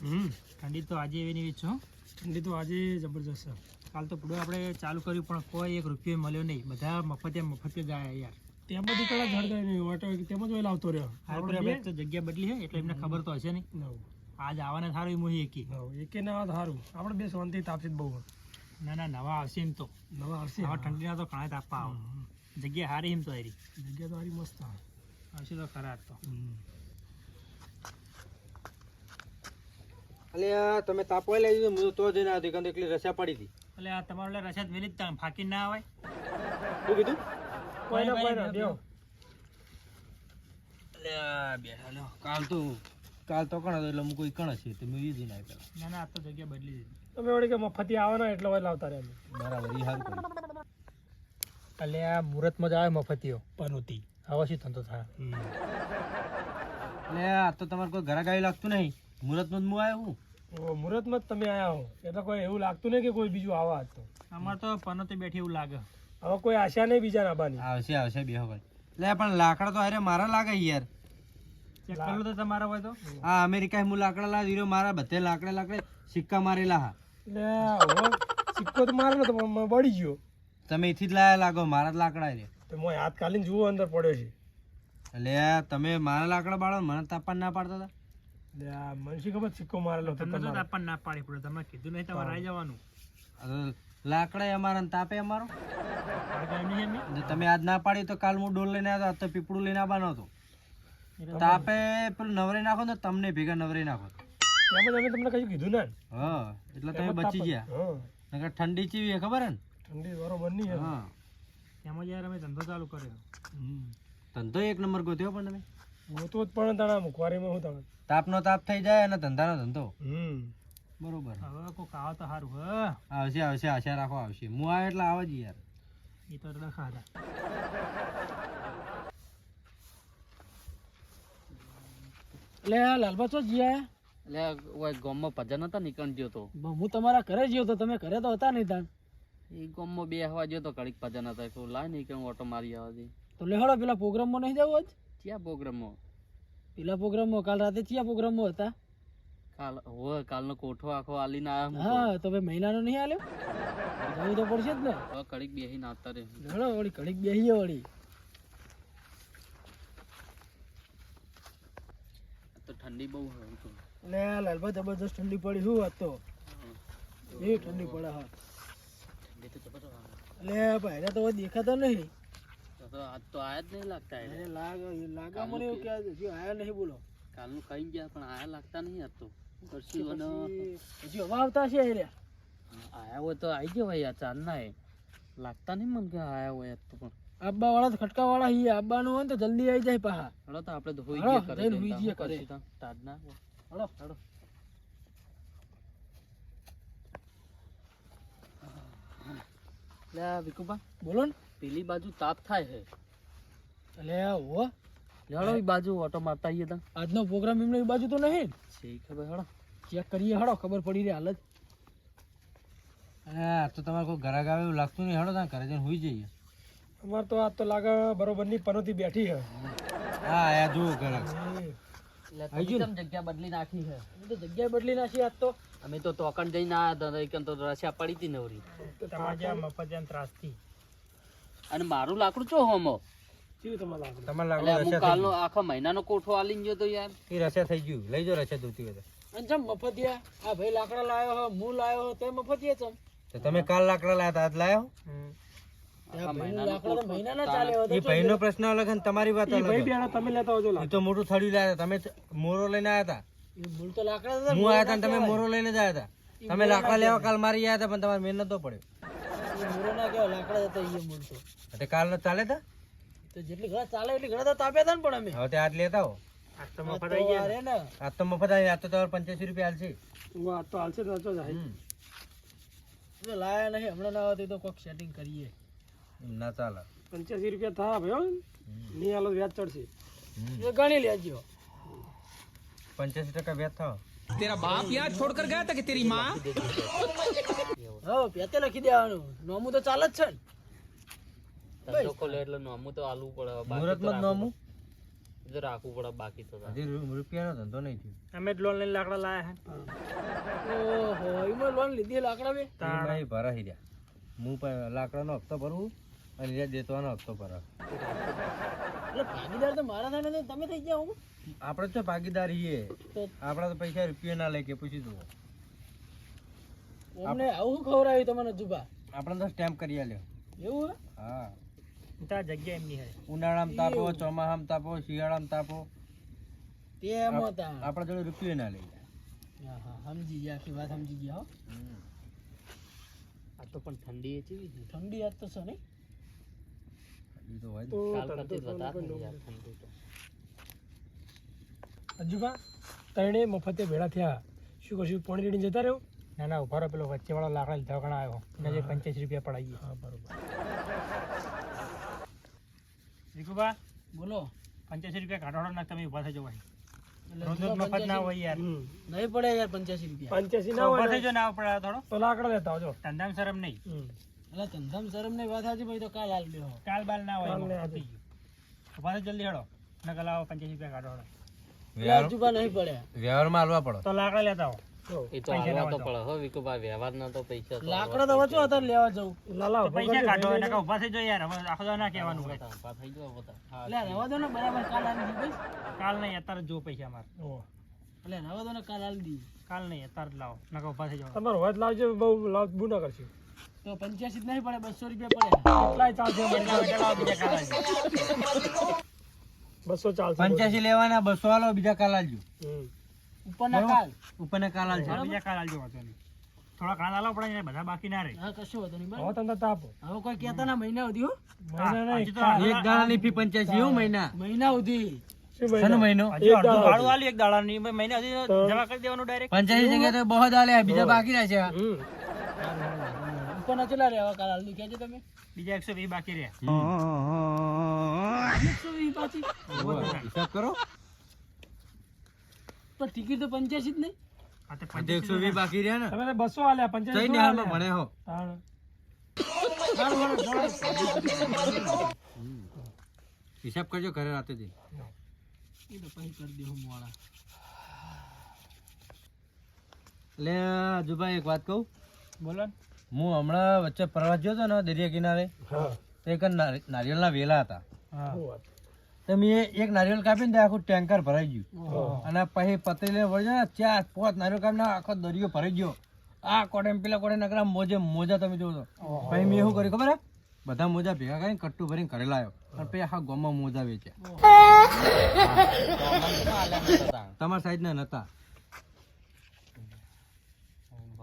હમ. ઠંડી તો આજે એવી નહીં છો ઠંડી તો આજે જબરજસ્ત છે. કાલ તો પૂરું આપણે ચાલુ કર્યું પણ કોઈ એક રૂપિયો મળ્યો નહીં. બધા મફતે મફતે ગયા યાર. તેમ બધી કલા ઝડ નહીં. ઓટો તેમ જ વહેલા આવતો રહ્યો. આપણે તો જગ્યા બદલી છે એટલે એમને ખબર તો હશે નહીં. આજ આવવાના સારું એ મોહી એકી. એકે ના વાત સારું આપણે બે શાંતિ તાપશે બહુ. ના ના નવા આવશે એમ તો. નવા આવશે. હવે ઠંડીના તો ઘણા તાપા આવે. જગ્યા સારી એમ તો હારી. જગ્યા તો હારી મસ્ત હશે આવશે તો ખરા તો. અલે આ તમે તાપવા લઈ દીધું હું તો જઈને આવતી કારણ એકલી રસા પડી હતી. એટલે આ તમારો એટલે રસાદ વેલી જ તા- ફાકી ના આવે. શું કીધું? કોઈ ના કોઈ ના દેવ. બેઠા લ્યો કાલ તો કાલ તો કણ હતો એટલે હું કોઈ કણ છે તો મેં એ જઈને આવી પેલા. ના ના આ તો જગ્યા બદલી દીધી. તમે વળી કે મફતી આવવાના એટલે વહેલા આવતા રહે બરાબર એ કર્યું. એટલે આ મુહૂર્તમાં જ આવે મફતીઓ. પનોતી. હવે શું ધંધો થાય? એટલે આ તો તમારે કોઈ ઘરા ગાવી લાગતું નહીં. મુહૂર્તમાં જ હું આવ્યો હું. મુહૂર્તમાં જ તમે આયા હો. એટલે કોઈ એવું લાગતું નહીં કે કોઈ બીજું આવા તો. અમારે તો પનોતી બેઠી એવું લાગે. હવે કોઈ આશા નહીં બીજા નાબાની આવશે આવશે બે હવે એટલે પણ લાકડા તો અરે મારા લાગે યાર. ચેક કરેલું તો તમારા હોય તો. આ અમેરિકા હું લાકડા લા દીરો મારા બધે લાકડે લાકડે સિક્કા મારેલા હા. એટલે હવે સિક્કો તો મારેલો તો બળી ગયો. તમે એથી જ લાયા લાગો મારા જ લાકડા રે તો મો હાથ કાલીને જુઓ અંદર પડ્યો છે. એટલે તમે મારા લાકડા બાળો મને તાપણ ના પાડતા હતા. એટલે આ મને શી ખબર સિક્કો મારેલો હતો તમને તો. ના પાડી પડે તમે કીધું નહીં તમારે આવી જવાનું લાકડા અમારા તાપે અમારો. એમ એમ તમે આજ ના પાડી તો કાલ હું ડોલ લઈને આવ્યો તો પીપળું લઈને આવવાનો હતો. તાપે પેલું નવરે નાખો ને તમને ભેગા નવરે નાખો એમાં તમને કયું કીધું ને હા એટલે તમે બચી ગયા. નકર ઠંડી ચીવી ખબર હે ને? ઠંડી બરોબર નહીં હા. તેમાં યાર અમે ધંધો ચાલુ કર્યો. હમ. ધંધો એક નંબર ગોત્યો પણ તમે. હું જ પણ તાણા મુખવારીમાં હું તમે તાપનો તાપ થઈ જાય અને ધંધાનો ધંધો. બરોબર. હવે કોક આવે તો સારું હ? આવશે આવશે આશા રાખો આવશે. હું આવે એટલે આવે જ યાર. એ તો એટલે આ લાલબા ચો જીયા? લે ઓય ગામમાં ભજન હતા નીકળ ગયો તો. હું તમારા ઘરે ગયો તો તમે ઘરે તો હતા નહીં તાણ એ ગામમાં બે હવા ગયો તો કડીક ભજન હતા. તો લાય નહીં કે હું ઓટો મારી આવવા દે. તો લેહડો પેલા પ્રોગ્રામમાં નહીં જવું આજ? ક્યાં પ્રોગ્રામમાં? પેલા પ્રોગ્રામમાં કાલ રાતે કયા પ્રોગ્રામમાં હતા. કાલ હોય કાલનો કોઠો આખો આલીને આવ્યા હા તો ભાઈ મહિનાનો નહીં આલ્યો? જવું તો પડશે જ ને. હવે ઘડીક બેહીને આવતા રે લેહડો વળી કડીક બેસીએ વળી. તો ઠંડી બહુ હોય એમ તો. એટલે આ લાલબા જબરદસ્ત ઠંડી પડી. શું વાત તો? એ ઠંડી પડે હા. ઠંડી તો જબર લે એટલે ભાઈ તો દેખાતા નહીં. તો આજ તો આયા જ નહીં લાગતા એટલે. લાગે લાગે મને એવું કે હજી આયા નહીં બોલો. કાલનું ખાઈ ગયા પણ આયા લાગતા નહીં આજ તો. કરશું અને હજી હવા આવતા છે એ આયા હોય તો આવી ગયા યાર ચાંદના એ. લાગતા નહીં મને કે આયા હોય તો પણ. આબા વાળા તો ખટકા વાળા હી આબ્બાનું હોય તો જલ્દી આવી જાય પાહા. હળો તો આપણે ધોઈ ગયા કરે હુઈ જઈએ કરે. તાજના હળો. હળો. લે વિકુબા બોલો ને. પેલી બાજુ તાપ થાય છે એટલે હો. લેવડો એ બાજુ ઓટો મારતા આવીએ તા આજનો પ્રોગ્રામ એમને એ બાજુ તો નહીં. છે ખબર હળો ચેક કરીએ હળો ખબર પડી રહી હાલત હા તો તમારે કોઈ ઘરાક આવે એવું લાગતું નહીં હળો ત્યાં ઘરે જઈને હોઈ જઈએ. અમારે તો આજ તો લાગે બરોબરની પનોતી બેઠી છે હા આયા જુઓ ઘરે એટલે જગ્યા બદલી નાખી છે અમે તો જગ્યા બદલી નાખી આજ તો. અમે તો તોકણ જઈને આ તો રસ્યા પડી હતી નવરી. તો તમારે મફતિયાન ત્રાસથી. અને મારું લાકડું ચો હોમો? કાલનો આખો મહિનાનો કોઠો આલીને ગયો તો યાર. એ થઈ ગયું. લઈ ધોતી હોય અને ચમ મફતિયા? આ ભાઈ લાકડા લાવ્યો હો હું તો મફતિયા ચમ? તો તમે કાલ લાકડા લાયા આજ લાયો હો? લાકડા તો મહિનાના ચાલે હવે એ પ્રશ્ન અલગ તમારી વાત તમે લેતા આવજો તો મોટું થડી લાયા હતા. તમે મોરો લઈને આવ્યા હતા. એ મૂળ તો લાકડા હું આવ્યા હતા તમે મોરો લઈને જ આવ્યા હતા. તમે લાકડા લેવા કાલ મારી આવ્યા હતા પણ તમારે મહેનત તો પડ્યો એ મૂળો લાકડા હતા એ મૂળ તો. એટલે કાલ નો ચાલે તા? તો જેટલી ઘણા ચાલે એટલી ઘણા તો તાપ્યા હતા ને પણ અમે. હવે તે આજ લેતા હો. આજ તો મફત આવી ગયા ને. આજ તો મફત આવી આજ તો તમારે પંચ્યાસી રૂપિયા હાલશે. આ તો હાલશે તો જાય લાયા નહીં હમણાં ના આવતી તો કોક સેટિંગ કરીએ. ના ચાલે. પંચ્યાસી રૂપિયા થા ભાઈ નહીં હાલો વ્યાજ ચડશે. ગણી લેજો. પંચ્યાસી ટકા વ્યાજ થાવ. હા પેતે લખી દેવાનું. નોમું તો ચાલે જ છે ને. ધંધો ખોલે એટલે નોમું તો આલવું પડે હવે બાકી મુહૂર્ત નોમું જો રાખવું પડે. બાકી તો હજી રૂપિયાનો ધંધો નહીં થયો. અમે જ લોન લઈને લાકડા લાયા ઓહો એમાં લોન લીધી લાકડા બે? એમાં ભરાઈ રહ્યા. હું લાકડાનો હપ્તો ભરવું અને દેતવાનો હપ્તો ભરાવ. એટલે ભાગીદાર તો મારા થાય ને તમે થઈ ગયા હું. આપણે તો ભાગીદાર છીએ. તો- તો પૈસા રૂપિયા ના લે કે પૂછી દઉં અમને આવું ખવડાવ્યું તમને જુબા? આપણે તો સ્ટેમ્પ કરી આલ્યો. એવું હા? ત્યાં જગ્યા એમની હે. ઉનાળામાં તાપો ચોમાહામાં તાપો શિયાળામાં તાપો. તે એમ હતા. આપણા જોડે રૂપિયો ના લઈ હા હા સમજી ગયા આખી વાત સમજી ગયા હો. આ તો પણ ઠંડી એ ચેવી ઠંડી આજ તો છે નહીં. અજુબા ત્રણે મફતે ભેળા થયા. શું કરશું પોણી રેડીને જતા રહ્યો ના ના ઊભા પેલો વચ્ચે વાળો લાકડા લીધા ઘણા આવ્યો. એના જે પંચ્યાસી રૂપિયા પડાવીએ હા બરોબર. રીકુભા બોલો. પંચ્યાસી રૂપિયા કાઢો ના તમે ઊભા થઈ જાવ ભાઈ. એટલે રોજ રોજ મફત ના હોય યાર. નહીં પડે યાર પંચ્યાસી રૂપિયા. પંચ્યાસી ના હોય ના. પડે થોડો. તો લાકડા લેતા આવજો. ધંધામાં શરમ નહીં. એટલે ધંધામ શરમની વાત ભાઈ તો કાલ હાલ દેવો કાલ બાલ ના હોય. ઊભા જલ્દી હેડો. નકલ આવો પંચ્યાસી રૂપિયા કાઢો હેડો. વ્યવહાર- નહીં પડે. વ્યવહારમાં હાલવા પડો. તો લાકડા લેતા આવો. એ તો હાલવા તો પડે હો વિકુભાઈ વ્યવહારના તો પૈસા લાકડા તો વચ્ચે અત્યારે લેવા જવું તો પૈસા કાઢો નકર ઊભા થઈ જાઓ યાર હવે આખો ના કહેવાનું હોય. બધા થઈ જાઓ બધા એટલે રહેવા દો ને બરાબર કાલ કાલ નહીં અત્યારે જો પૈસા માર. એટલે રહેવા દો ને કાલ હાલ દી કાલ નહીં અત્યારે જ લાવો. નકા ઊભા થઈ જાવ તમારો વાત લાવજો બહુ લાવ બુ ના કરશું. તો પંચ્યાસી નહીં પડે બસો રૂપિયા પડે. આવજો. બસો ચાલશે પંચ્યાસી લેવાના બસો આલો બીજા કાલ આલજો. હમ. ઉપરના કાલ. ઉપરના કાલ આલજો. બીજા કાલ આવજો થોડા કાલ આલો પડે ને બધા બાકી ના રહે. હા કશું વાંધો નહીં હવે તમને તાપો હવે કોઈ કહેતા ના મહિના સુધી મહિના નહીં. એક દાડાની ફી પંચ્યાસી એવું મહિના. મહિના સુધી. શું શાનો મહિના? મહિનો હજી એક અડધું દાડો. ભાડું આલ્યું એક દાડાની. ભાઈ મહિને હજી જમા કરી દેવાનું ડાયરેક્ટ પંચ્યાસી તો બહુ જ બીજા બાકી રહ્યા છે. ઉપરના ચેલા રહ્યા કાલ હાલ કહેજો તમે. બીજા એકસો વીસ બાકી રહ્યા એકસો વીસ પાછી. હિસાબ કરો. પણ ટિકિટ તો પંચ્યાસી જ નહીં. હા, તો આ તો એકસો વીસ બાકી રહ્યા ને? તમે બસો આલ્યા જઈ હાલમાં ભણે હો. હિસાબ કરજો ઘરે રાતે જઈ એ તો પછી કરી દેવું મોડા. એટલે જુભાઈ એક વાત કહું. બોલો ને. હું હમણાં વચ્ચે પ્રવાસ ગયો હતો ને દરિયા કિનારે હા. તો એક નારિ- નારિયેળના વેલા હતા. તો મેં એક નારિયેળ કાપીને તો આખું ટેન્કર ભરાઈ ગયું. અને પછી પતરીને વળજો ને ચાર પાંચ નારિયેળ કાપીને આખો દરિયો ભરાઈ ગયો. આ કોડે પેલા કોડે નકરા મોજે મોજા તમે જોવો તો. પછી મેં શું કર્યું ખબર હે? બધા મોજા ભેગા કરીને કટ્ટુ ભરીને ઘરે લાવ્યો અને પછી આખા ગોમાં મોજા વેચ્યા. તમારા સાઈડ ના નતા.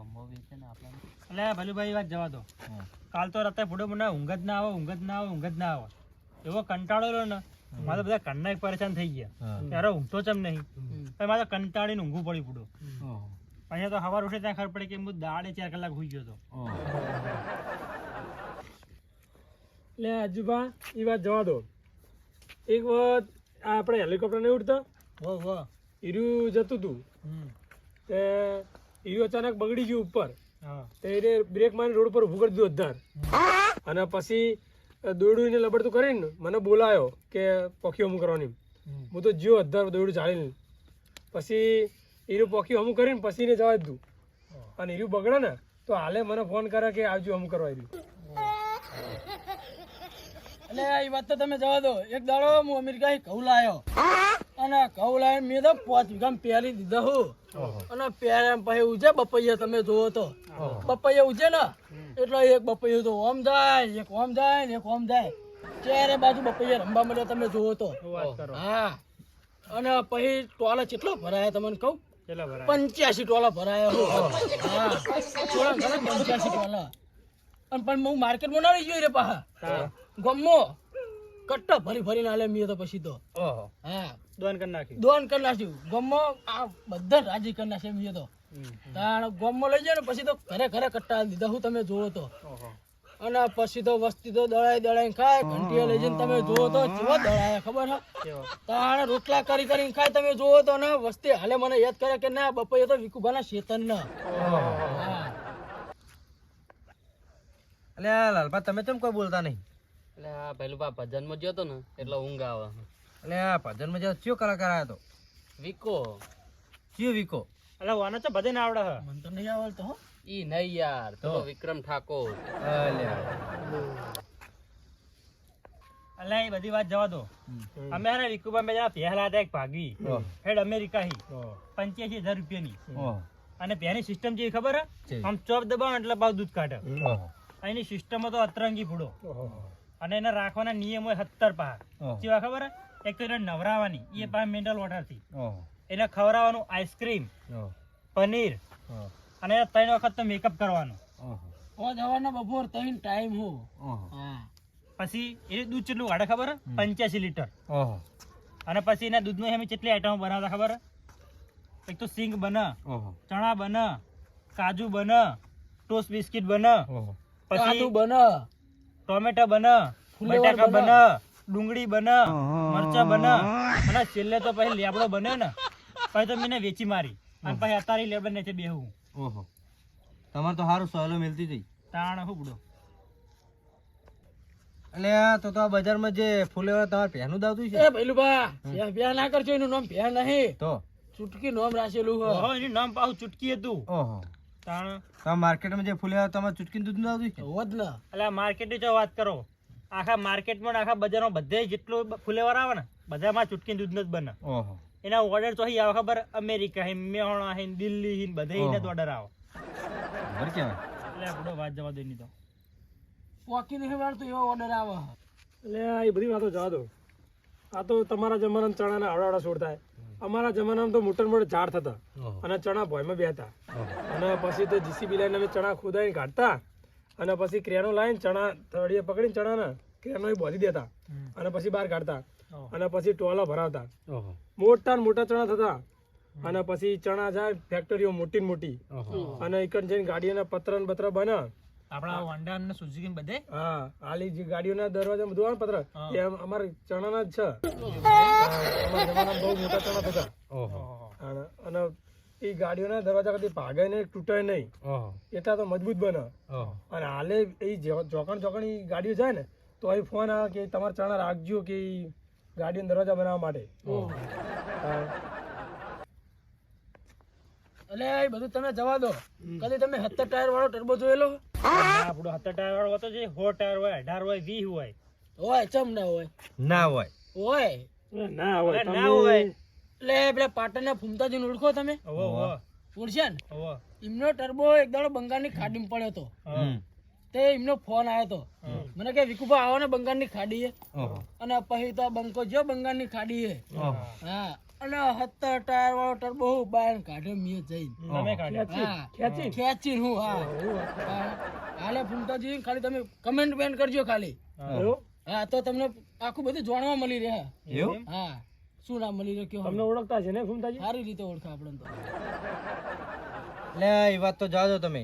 ગમો વેચે ને આપણે એટલે ભલુભાઈ વાત જવા દો. કાલ તો રાતે ફૂડો મને ઊંઘ જ ના આવે ઊંઘ જ ના આવે ઊંઘ જ ના આવે. એવો કંટાળો ને મારે બધા કન્ના પરેશાન થઈ ગયા. ત્યારે ઊંઘતો ચમ નહીં. મારે કંટાળીને ઊંઘવું પડી પૂડો અહીંયા તો સવાર ઉઠે ત્યાં ખબર પડે કે હું દાડે ચાર કલાક હોઈ ગયો હતો. એટલે આજુબા એ વાત જવા દો. એક વખત આપડે આપણે હેલિકોપ્ટર નહીં ઉડતા? હીરું જતું હતું તે હીરું અચાનક બગડી ગયું ઉપર. તો એને બ્રેક મારી રોડ પર ઉભું કરી દીધું અધાર અને પછી દોડું એને લબડતું કરીને મને બોલાયો કે પોખી અમુક કરવાની. હું તો જ્યો અધાર દોડું ચાલીને. પછી એનું પોખી અમુક કરીને પછી એને જવા દીધું. અને હીરું બગડે ને તો હાલે મને ફોન કરે કે આવજો અમુક કરવા રહ્યું એટલે એ વાત તો તમે જવા દો. એક દાડો હું અમેરિકા ઘઉં લાયો. અને ઘઉં લાવીને મેં તો પાંચ વીઘા પહેરી દીધા હું. અને પહેર્યા પછી ઉજે બપૈયા તમે જોવો તો. બપૈયા ઉજે ને? એટલે એક બપૈયું તો ઓમ જાય એક ઓમ જાય ને એક ઓમ જાય. ચારે બાજુ બપૈયા રમવા મળે તમે જોવો તો. હા. અને પછી ટોલા કેટલો ભરાયા તમને કહું? પંચ્યાસી ટોલા ભરાયા ટોલા ઘણા પંચ્યાસી ટોલા અને પણ હું માર્કેટમાં ના રહી ગયો રે પાહા. ગમો કટ્ટા ભરી ભરીને આલે મીએ તો પછી તો. ઓહો. હા. દોન કરી નાખી. દોન કરી નાખ્યું ગમો આ બધા રાજી કરી નાખે મીએ તો. તાણ ગમો લઈ જાય ને પછી તો ઘરે ઘરે કટ્ટા દીધા. હું તમે જોવો તો. અને પછી તો વસ્તી તો દળાઈ દળાઈ ખાય ઘંટીઓ લઈ જઈને તમે જોવો તો કેવો દળાય ખબર હે? તાણ રોટલા કરી કરીને ખાય તમે જોવો તો ને વસ્તી હાલે મને યાદ કરે કે ના બપૈયા તો વિકુભાના શેતન ના અલ્યા લાલપા તમે કેમ કોઈ બોલતા નહીં? એટલે આ પેલું પા ભજનમાં ગયો તો ને એટલે ઊંઘ આવે. એટલે આ ભજનમાં જે કયો કલાકાર આવ્યો તો? વિકો. કયો વિકો? એટલે વાને તો ભજન આવડે હે. મને તો નહીં આવડતો હો. ઈ નહીં યાર તો? વિક્રમ ઠાકોર. અલ્યા. એ બધી વાત જવા દો. અમે હારે વિકુબા મેં પહેલા હતા એક ભાગી. હેડ અમેરિકા હી. પંચ્યાસી હજાર રૂપિયાની. અને ત્યાંની સિસ્ટમ જેવી ખબર હે? આમ ચોપ દબાવો એટલે ભાવ દૂધ કાઢે. અહીંની સિસ્ટમ તો અતરંગી ફૂડો. ઓહો. અને એના રાખવાના નિયમ હોય સત્તર પા કેવા ખબર? એક તો એને નવરાવાની એ પા મિનરલ વોટરથી. એને ખવડાવવાનું આઈસ્ક્રીમ પનીર અને ત્રણ વખત તો મેકઅપ કરવાનો. ઓહ. બપોર ત્રણ ટાઈમ હો. પછી એ દૂધ કેટલું કાઢે ખબર? પંચ્યાસી લીટર. અને પછી એના દૂધનું નું કેટલી આઈટમો બનાવતા ખબર? એક તો સિંગ બને ચણા બને કાજુ બને ટોસ્ટ બિસ્કિટ બને. પછી બન. ટોમેટો બને ફુલેવર બટાકા બને. ડુંગળી બને મરચા બને. અને છેલ્લે તો પછી લેબડો બને ને પછી તો મેં વેચી મારી. અને પછી અત્યારે લેબડો નીચે બેહું. ઓહો. તમારે તો સારું સહેલો મિલતી જઈ તાણ હુબડો એટલે આ તો તો આ બજારમાં જે ફૂલેવા તમારે પહેનું દાવતું છે. એ ભઈલું બા પ્યા ના કરજો એનું નામ પ્યા નહીં. તો? ચૂટકી નામ રાખેલું હો. એનું નામ પાછું ચૂટકી હતું. ઓહો. તાણ. માર્કેટમાં જે ફૂલે તમારે ચૂટકીને દૂધ ના આવતું હોત ને. એટલે માર્કેટની જો વાત કરો આખા માર્કેટમાં ને આખા બજારમાં બધે જેટલું ફુલેવર આવે ને બધામાં ચૂટકી દૂધ જ બને એના ઓર્ડર તો અહીં આવે ખબર? અમેરિકા હે મેહોણા હે દિલ્હી હે બધે એને જ ઓર્ડર આવે. ખબર એટલે આપણો વાત જવા દે નહીં તો. પોકી નહીં વાળતું એવો ઓર્ડર આવે. એટલે આ એ બધી વાતો જવા દો. આ તો તમારા જમાના ચણાના આવડાવડા છોડતા. અમારા જમાનામાં તો મોટા મોટા ઝાડ થતા અને ચણા ભોયમાં બેહતા. અને પછી તો જીસીબી લાઈને અમે ચણા ખોદાઈને કાઢતા. અને પછી ક્રેનો લાવીને ચણા થળીએ પકડીને ચણાના ક્રેનો બોધી દેતા. અને પછી બહાર કાઢતા. અને પછી ટોલા ભરાવતા. મોટા મોટા ચણા થતા. અને પછી ચણા જાય ફેક્ટરીઓ મોટી ને મોટી. અને એક જઈને ગાડીઓના પત્ર ને પત્ર બને આપણા હોન્ડા અને સુઝુકી બધે? હા આલી જે ગાડીઓના દરવાજા બધું આવે પત્ર. એ અમ- અમારા ચણાના જ છે. બહુ મોટા ચણા થતા અને અને એ ગાડીઓના દરવાજા કદી ભાગે નહીં તૂટાય નહીં. એટલા તો મજબૂત બને. અને હાલે એ જોકણ જોકણ ઈ ગાડીઓ જાય ને તો અહીં ફોન આવે કે તમારે ચણા રાખજો કે ઈ ગાડીનો દરવાજા બનાવવા માટે. એ બધું તમે જવા દો. કદી તમે સત્તર ટાયર વાળો ટર્બો જોયેલો? આપણો સત્તર ટાયર વાળો હતો જે સો ટાયર હોય અઢાર હોય વીસ હોય. હોય ચમ ના હોય? ના હોય. હોય? ના હોય ના હોય. એટલે પેલા પાટણના ફૂમતાજીને ઓળખો તમે? હોવો ને? એમનો ટર્બો એક દાડો બંગાળની ખાડીમાં પડ્યો હતો. હમ. તે એમનો ફોન આવ્યો હતો. મને કે વિકુભા આવો ને બંગાળની ખાડીએ. એ અને પછી તો બંકો જો બંગાળની ખાડીએ. એ હા. અને સત્તર ટાયર વાળો ટર્બો હું બહાર કાઢ્યો મેં જઈને. ખેંચી હું. હા હા. હાલે ફૂમતાજી ખાલી તમે કમેન્ટ બેન કરજો ખાલી. હા. તો તમને આખું બધું જાણવા મળી રહે. એવું? હા. શું નામ મળી રહ્યો કયો? તમને ઓળખતા છે ને ફૂલતાજી? સારી રીતે ઓળખે આપણને તો. લે એ વાત તો જાજો તમે.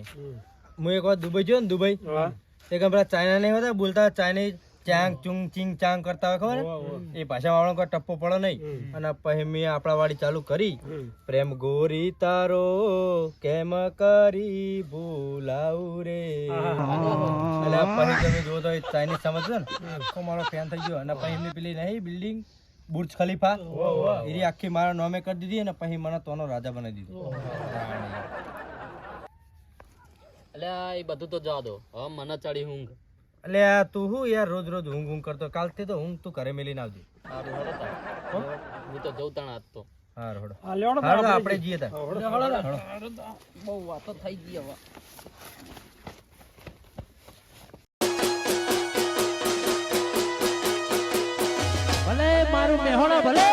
હું એક વાર દુબઈ ગયો ને દુબઈ. તે એક ચાઇના નહીં હતા બોલતા ચાઇનીઝ ચાંગ ચુંગ ચિંગ ચાંગ કરતા હોય ખબર એ ભાષા વાળો કોઈ ટપ્પો પડે નહીં. અને પછી મેં આપણા વાળી ચાલુ કરી. પ્રેમ ગોરી તારો કેમ કરી ભૂલાવું રે? એટલે પછી તમે જુઓ તો ચાઇનીઝ સમજજો ને? આખો મારો ફેન થઈ ગયો. અને પછી પેલી નહીં બિલ્ડિંગ બુર્જ ખલીફા. એની આખી મારા નોમે કરી દીધી અને પછી મને તોનો રાજા બનાવી દીધો. એટલે એ બધું તો જવા દો. હવે મને ચડી ઊંઘ. એટલે આ તું હું યાર રોજ રોજ ઊંઘ ઊંઘ કરતો. કાલથી તો ઊંઘ તું ઘરે મેલીને આવજે. હું? તો જઉં તાણ આજ તો હા રોડ હા લેવડો હારું તો આપણે જઈએ તાર. બહુ વાતો થઈ ગઈ હવે. ભલે મારું મેહોણા ભલે.